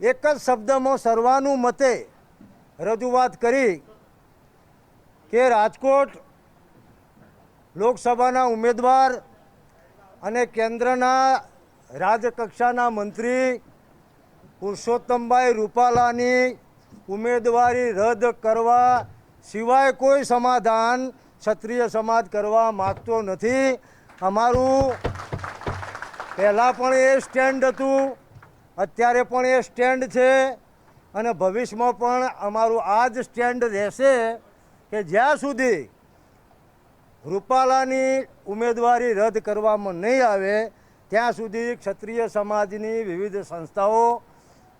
એક જ શબ્દમાં સર્વાનુમતે રજૂઆત કરી કે રાજકોટ લોકસભાના ઉમેદવાર અને કેન્દ્રના રાજકક્ષાના મંત્રી પુરુષોત્તમભાઈ રૂપાલાની ઉમેદવારી રદ કરવા સિવાય કોઈ સમાધાન ક્ષત્રિય સમાજ કરવા માગતો નથી. અમારું પહેલાં પણ એ સ્ટેન્ડ હતું અત્યારે પણ એ સ્ટેન્ડ છે અને ભવિષ્યમાં પણ અમારું આ જ સ્ટેન્ડ રહેશે કે જ્યાં સુધી રૂપાલાની ઉમેદવારી રદ કરવામાં નહીં આવે, ત્યાં સુધી ક્ષત્રિય સમાજની વિવિધ સંસ્થાઓ,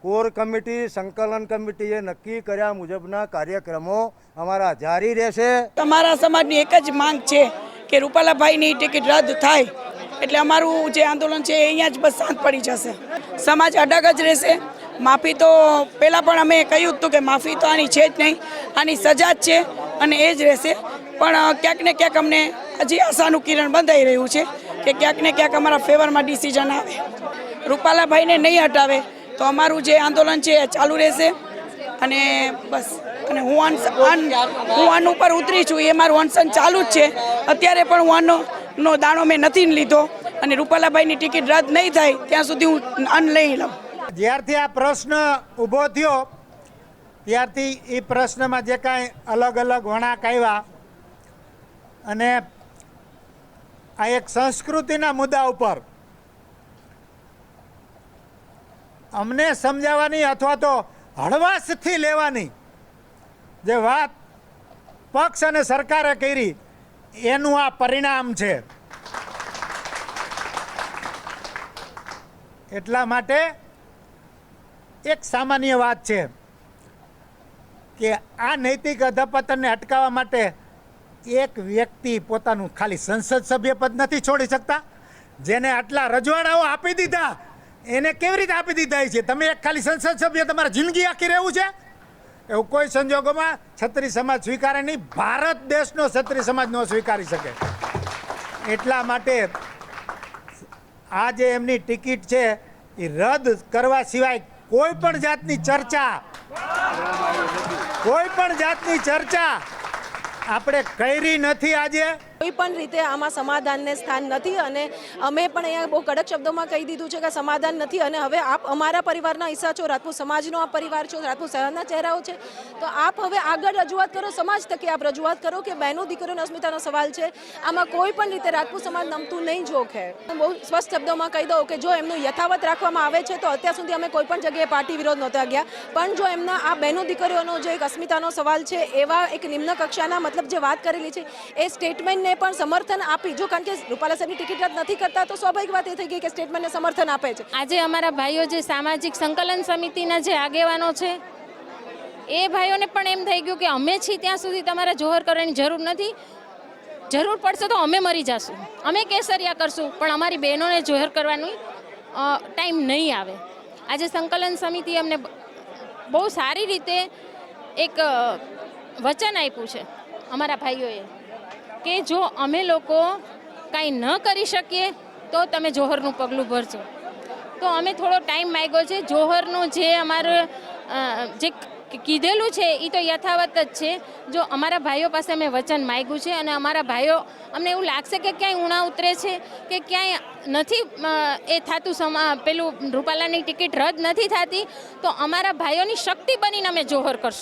કોર કમિટી, સંકલન કમિટીએ નક્કી કર્યા મુજબના કાર્યક્રમો અમારા જારી રહેશે. અમારા સમાજની એક જ માંગ છે કે રૂપાલાભાઈની ટિકિટ રદ થાય. એટલે અમારું જે આંદોલન છે અહીંયા જ બસ શાંત પડી જશે. સમાજ અડગ જ રહેશે. માફી તો પહેલાં પણ અમે કહ્યું હતું કે માફી તો આની છે જ નહીં. આની સજા જ છે અને એ જ રહેશે. પણ ક્યાંક ને ક્યાંક અમને હજી આશાનું કિરણ બંધાઈ રહ્યું છે કે ક્યાંક ને ક્યાંક અમારા ફેવરમાં ડિસિઝન આવે. રૂપાલાભાઈને નહીં હટાવે તો અમારું જે આંદોલન છે એ ચાલુ રહેશે. અને બસ, અને હું અન હું અન ઉપર ઉતરી છું. એ મારું અનશન ચાલુ જ છે. અત્યારે પણ હું અન્નનો દાણો મેં નથી લીધો. અને રૂપાલાભાઈની ટિકિટ રદ નહીં થાય, ત્યાં સુધી હું અન્ન લઈ લઉં. જ્યારથી આ પ્રશ્ન ઊભો થયો, ત્યારથી એ પ્રશ્નમાં જે કાંઈ અલગ અલગ વણાક આવ્યા અને આ એક સંસ્કૃતિના મુદ્દા ઉપર અમને સમજાવવાની અથવા તો હળવાશથી લેવાની જે વાત પક્ષ અને સરકારે કરી, એનું આ પરિણામ છે. એટલા માટે એક સામાન્ય વાત છે કે આ નૈતિક અધપતનને અટકાવવા માટે એક વ્યક્તિ પોતાનું ખાલી સંસદ સભ્ય પદ નથી છોડી શકતા. જેને આટલા રજવાડાઓ આપી દીધા, એને કેવી રીતે આપી દીધા છે? તમે એક ખાલી સંસદ સભ્ય તમારા જિંદગી આખી રહેવું છે? એવું કોઈ સંજોગોમાં છત્રી સમાજ સ્વીકારે નહીં, ભારત દેશનો છત્રી સમાજ ન સ્વીકારી શકે. એટલા માટે આ જે એમની ટિકિટ છે, એ રદ કરવા સિવાય કોઈ પણ જાતની ચર્ચા, કોઈ પણ જાતની ચર્ચા આપણે કરી નથી આજે. કોઈ પણ રીતે આમાં સમાધાનને સ્થાન નથી અને અમે પણ અહીંયા બહુ કડક શબ્દોમાં કહી દીધું છે કે સમાધાન નથી અને હવે આપ અમારા પરિવારના હિસ્સા છો રાજપૂત સમાજનો આ પરિવાર છો રાજપૂત શહેરના ચહેરાઓ છે, તો આપ હવે આગળ રજૂઆત કરો, સમાજ તકે આપ રજૂઆત કરો કે બહેનો દીકરીઓની અસ્મિતાનો સવાલ છે. આમાં કોઈ પણ રીતે રાજપૂત સમાજ નમતું નહીં જોખે બહુ સ્પષ્ટ શબ્દોમાં કહી દઉં કે જો એમનું યથાવત રાખવામાં આવે છે, તો અત્યાર સુધી અમે કોઈ પણ જગ્યાએ પાર્ટી વિરોધ નહોતા ગયા. પણ જો એમના આ બહેનો દીકરીઓનો જે એક અસ્મિતાનો સવાલ છે, એવા એક નિમ્ન કક્ષાના મતલબ જે વાત કરેલી છે, એ સ્ટેટમેન્ટને પણ સમર્થન આપી. જો કારણ કે રૂપાલા સાહેબની ટિકિટ રદ નથી કરતા, તો સ્વાભાવિક વાત એ થઈ ગઈ કે સ્ટેટમેન્ટને સમર્થન આપે છે. આજે અમારા ભાઈઓ જે સામાજિક સંકલન સમિતિના જે આગેવાનો છે, એ ભાઈઓને પણ એમ થઈ ગયું કે અમે છીએ ત્યાં સુધી તમારે જોહર કરવાની જરૂર નથી. જરૂર પડશે તો અમે મરી જશું. અમે કેસરિયા કરશું, પણ અમારી બહેનોને જોહર કરવાની ટાઈમ નહીં આવે. આજે સંકલન સમિતિ અમને બહુ સારી રીતે એક વચન આપ્યું છે અમારા ભાઈઓએ. કે જો અમે લોકો કાંઈ ન કરી શકીએ, તો તમે જોહરનું પગલું ભરજો. તો અમે થોડો ટાઈમ માગ્યો છે. જોહરનું જે અમારું જે કીધેલું છે એ તો યથાવત જ છે. જો અમારા ભાઈઓ પાસે અમે વચન માગ્યું છે અને અમારા ભાઈઓ, અમને એવું લાગશે કે ક્યાંય ઉણા ઉતરે છે, કે ક્યાંય નથી એ થતું સમા પેલું રૂપાલાની ટિકિટ રદ નથી થતી, તો અમારા ભાઈઓની શક્તિ બનીને અમે જોહર કરશું.